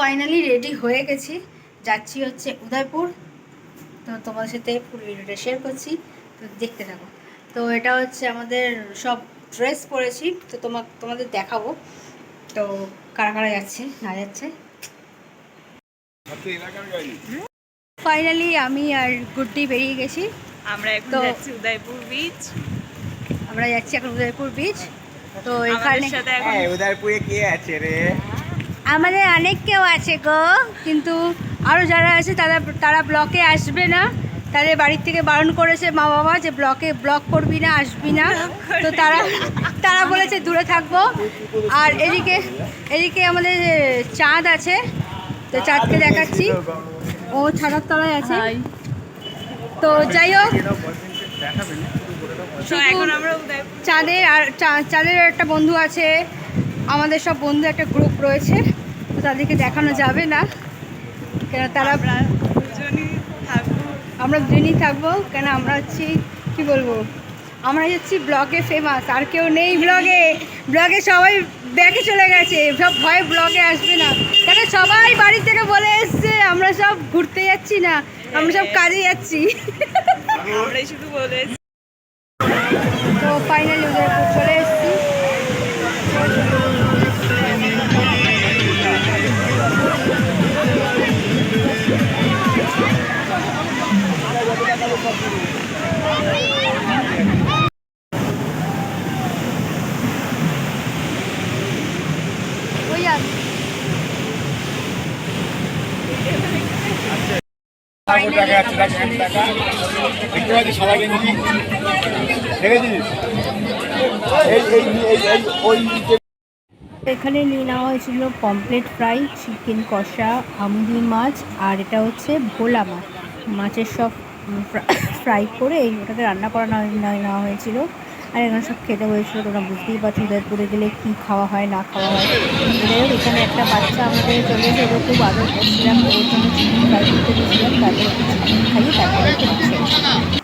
Finally ready হয়ে গেছি। যাচ্ছি হচ্ছে উদয়পুর। তো তোমাদের সাথে পুরো ভিডিওটা শেয়ার করছি। তো দেখতে থাকো। তো এটা হচ্ছে আমাদের সব ড্রেস পরেছি। তো তোমাক তোমাদের দেখাবো। তো কারা কারা যাচ্ছে না যাচ্ছে? ফাইনালি আমি আর গুড্ডি বেরিয়ে গেছি। আমরা এখন তো- যাচ্ছি উদয়পুর বিচ আমরা যাচ্ছি এখন উদয়পুর বিচ তো এখানে সাথে এখন হ্যাঁ উদয়পুরে কে আছে রে? আমাদের অনেক কেউ আছে গো কিন্তু আরও যারা আছে তারা তারা ব্লকে আসবে না। তাদের বাড়ির থেকে বারণ করেছে মা বাবা যে ব্লকে ব্লক করবি না আসবি না। তো তারা তারা বলেছে দূরে থাকব। আর এদিকে এদিকে আমাদের চাঁদ আছে তো চাঁদকে দেখাচ্ছি। ও ছাড়ার তলায় আছে। তো যাই হোক চাঁদের আর চাঁদের একটা বন্ধু আছে। আমাদের সব বন্ধু একটা গ্রুপ রয়েছে। তাদেরকে দেখানো যাবে না। কেন তারা আমরা দুজনই থাকব। কেন আমরা হচ্ছি কি বলব? আমরা হচ্ছি ব্লগে ফেমাস আর কেউ নেই ব্লগে। ব্লগে সবাই ব্যাগে চলে গেছে সব ভয় ব্লগে আসবে না। কেন সবাই বাড়ি থেকে বলে এসছে আমরা সব ঘুরতে যাচ্ছি না আমরা সব কাজে যাচ্ছি। আমরাই শুধু বলে তো ফাইনালি চলে দেখতে দেখেছিস? এই এই ওই এখানে নিয়ে নেওয়া হয়েছিল পমপ্লেট ফ্রাই চিকেন কষা আমুদি মাছ আর এটা হচ্ছে ভোলা মাছ। মাছের সব ফ্রাই করে এই ওটাকে রান্না করা নেওয়া হয়েছিল। আর এখানে সব খেতে হয়েছিল তোমরা বুঝতেই পারছ উদয়পুরে গেলে কী খাওয়া হয় না খাওয়া হয়। এখানে একটা বাচ্চা আমাদের চলে এসে খুব আদর করছিলাম ওর জন্য চিকেন ফ্রাই করতে 还有好多人这种面看